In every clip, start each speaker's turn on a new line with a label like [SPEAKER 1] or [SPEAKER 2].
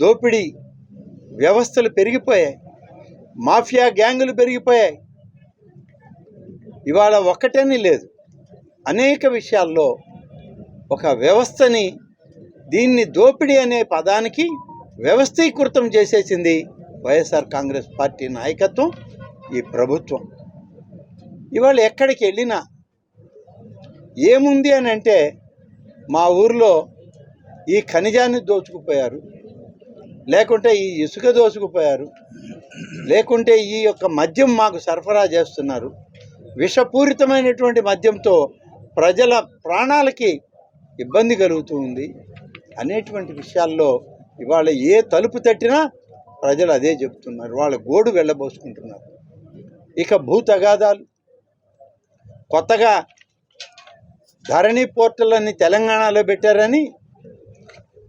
[SPEAKER 1] దోపిడీ వ్యవస్థలు పెరిగిపోయాయి మాఫియా గ్యాంగులు పెరిగిపోయాయి. ఇవాళ ఒక్కటని లేదు. అనేక విషయాల్లో ఒక వ్యవస్థని దీన్ని దోపిడీ అనే పదానికి వ్యవస్థీకృతం చేసేసింది వైఎస్ఆర్ కాంగ్రెస్ పార్టీ నాయకత్వం ఈ ప్రభుత్వం. ఇవాళ ఎక్కడికి వెళ్ళినా ఏముంది అని అంటే మా ఊర్లో ఈ ఖనిజాన్ని దోచుకుపోయారు. లేకుంటే ఈ ఇసుక దోసుకుపోయారు. లేకుంటే ఈ యొక్క మద్యం మాకు సరఫరా చేస్తున్నారు. విషపూరితమైనటువంటి మద్యంతో ప్రజల ప్రాణాలకి ఇబ్బంది కలుగుతూ ఉంది. అనేటువంటి విషయాల్లో ఇవాళ ఏ తలుపు తట్టినా ప్రజలు అదే చెప్తున్నారు. వాళ్ళ గోడు వెళ్ళబోసుకుంటున్నారు. ఇక భూ తగాదాలు కొత్తగా ధరణి పోర్టల్ అని తెలంగాణలో పెట్టారని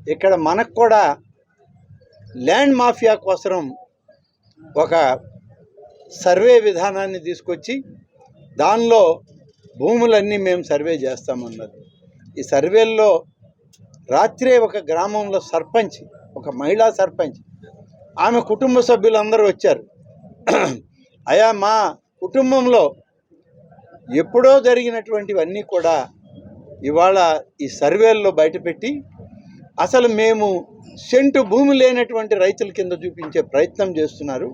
[SPEAKER 1] ఇక్కడ మనకు కూడా ల్యాండ్ మాఫియా కోసం ఒక సర్వే విధానాన్ని తీసుకొచ్చి దానిలో భూములన్నీ మేము సర్వే చేస్తామన్నది. ఈ సర్వేల్లో రాత్రే ఒక గ్రామంలో సర్పంచ్ ఒక మహిళా సర్పంచ్ ఆమె కుటుంబ సభ్యులందరూ వచ్చారు. అయా మా కుటుంబంలో ఎప్పుడో జరిగినటువంటివన్నీ కూడా ఇవాళ ఈ సర్వేల్లో బయటపెట్టి అసలు మేము సెంటు భూమి లేనటువంటి రైతుల కింద చూపించే ప్రయత్నం చేస్తున్నారు.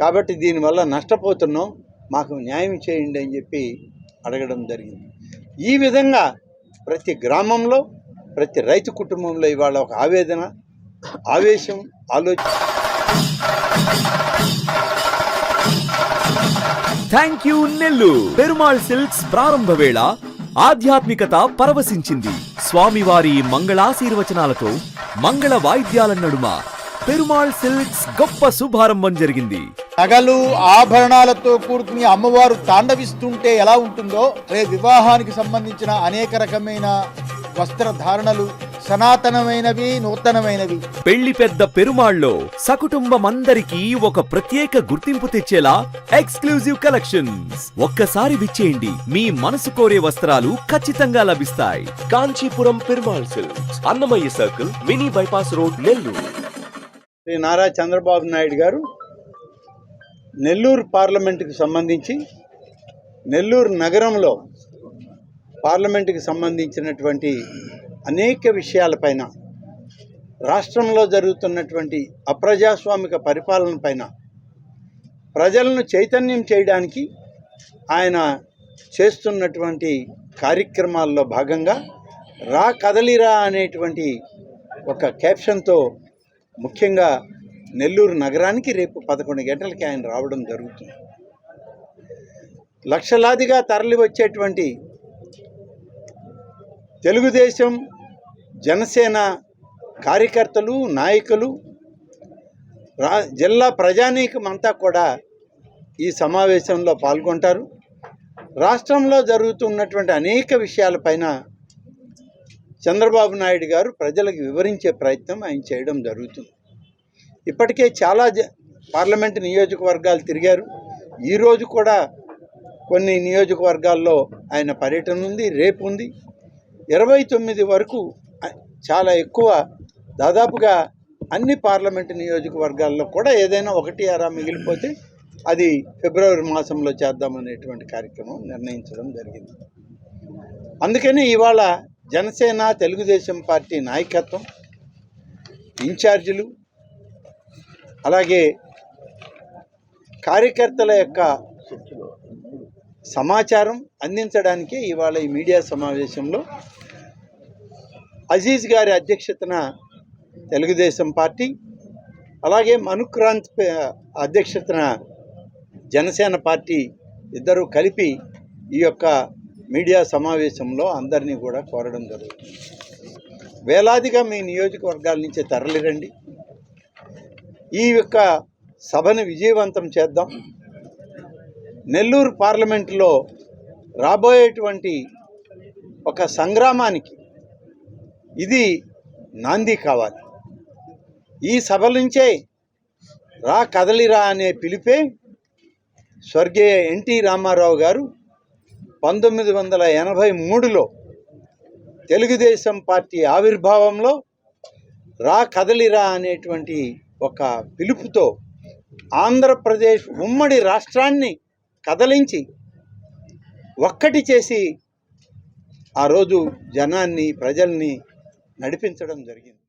[SPEAKER 1] కాబట్టి దీనివల్ల నష్టపోతున్నాం మాకు న్యాయం చేయండి అని చెప్పి అడగడం జరిగింది. ఈ విధంగా ప్రతి గ్రామంలో ప్రతి రైతు కుటుంబంలో ఇవాళ ఒక ఆవేదన ఆవేశం ఆలోచన.
[SPEAKER 2] Thank you Nellore Perumal silks ప్రారంభ వేళ ఆధ్యాత్మికత పరవశించింది. స్వామివారి మంగళాశీర్వచనాలతో మంగళ వాయిద్యాల నడుమ పెరుమాళ్ సిల్క్స్ గొప్ప శుభారంభం జరిగింది.
[SPEAKER 3] నగలు ఆభరణాలతో కూడుకుని అమ్మవారు తాండవిస్తుంటే ఎలా ఉంటుందో రే వివాహానికి సంబంధించిన అనేక రకమైన వస్త్రధారణలు సనాతనమైనవి నూతనమైనవి.
[SPEAKER 2] పెళ్ళి పెద్ద పెరుమాళ్ళో సకుటుంబమందరికీ ఒక ప్రత్యేక గుర్తింపు తెచ్చేలా ఎక్స్క్లూజివ్ కలెక్షన్స్. ఒక్కసారి విచ్చేయండి. మీ మనసు కోరే వస్త్రాలు ఖచ్చితంగా లభిస్తాయి.
[SPEAKER 4] Kanchipuram Perumal silks Annamayya circle mini bypass road Nellore.
[SPEAKER 1] Shri Nara Chandrababu Naidu garu Nellore పార్లమెంటుకు సంబంధించి నెల్లూరు నగరంలో పార్లమెంటుకి సంబంధించినటువంటి అనేక విషయాలపైన రాష్ట్రంలో జరుగుతున్నటువంటి అప్రజాస్వామిక పరిపాలన పైన ప్రజలను చైతన్యం చేయడానికి ఆయన చేస్తున్నటువంటి కార్యక్రమాల్లో భాగంగా రా కదలిరా అనేటువంటి ఒక క్యాప్షన్తో ముఖ్యంగా నెల్లూరు నగరానికి రేపు పదకొండు గంటలకి ఆయన రావడం జరుగుతుంది. లక్షలాదిగా తరలి వచ్చేటువంటి తెలుగుదేశం జనసేన కార్యకర్తలు నాయకులు రా జిల్లా ప్రజానీకం అంతా కూడా ఈ సమావేశంలో పాల్గొంటారు. రాష్ట్రంలో జరుగుతున్నటువంటి అనేక విషయాలపైన చంద్రబాబు నాయుడు గారు ప్రజలకు వివరించే ప్రయత్నం ఆయన చేయడం జరుగుతుంది. ఇప్పటికే చాలా జ నియోజకవర్గాలు తిరిగారు. ఈరోజు కూడా కొన్ని నియోజకవర్గాల్లో ఆయన పర్యటన ఉంది రేపు ఉంది. ఇరవై తొమ్మిది వరకు చాలా ఎక్కువ దాదాపుగా అన్ని పార్లమెంటు నియోజకవర్గాల్లో కూడా ఏదైనా ఒకటి అరా మిగిలిపోతే అది ఫిబ్రవరి మాసంలో చేద్దామనేటువంటి కార్యక్రమం నిర్ణయించడం జరిగింది. అందుకని ఇవాళ జనసేన తెలుగుదేశం పార్టీ నాయకత్వం ఇన్ఛార్జీలు అలాగే కార్యకర్తల యొక్క సమాచారం అందించడానికే ఇవాళ ఈ మీడియా సమావేశంలో అజీజ్ గారి అధ్యక్షతన తెలుగుదేశం పార్టీ అలాగే మనుక్రాంత్ అధ్యక్షతన జనసేన పార్టీ ఇద్దరు కలిపి ఈ యొక్క మీడియా సమావేశంలో అందరినీ కూడా కోరడం జరుగుతుంది. వేలాదిగా మీ నియోజకవర్గాల నుంచి తరలిరండి. ఈ యొక్క సభను విజయవంతం చేద్దాం. నెల్లూరు పార్లమెంటులో రాబోయేటువంటి ఒక సంగ్రామానికి ఇది నాంది కావాలి. ఈ సభ నుంచే రా కదలిరా అనే పిలిపే స్వర్గీయ ఎన్టీ రామారావు గారు పంతొమ్మిది వందల ఎనభై మూడులో తెలుగుదేశం పార్టీ ఆవిర్భావంలో రా కదలిరా అనేటువంటి ఒక పిలుపుతో ఆంధ్రప్రదేశ్ ఉమ్మడి రాష్ట్రాన్ని కదలించి ఒక్కటి చేసి ఆ రోజు జనాన్ని ప్రజల్ని నడిపించడం జరిగింది.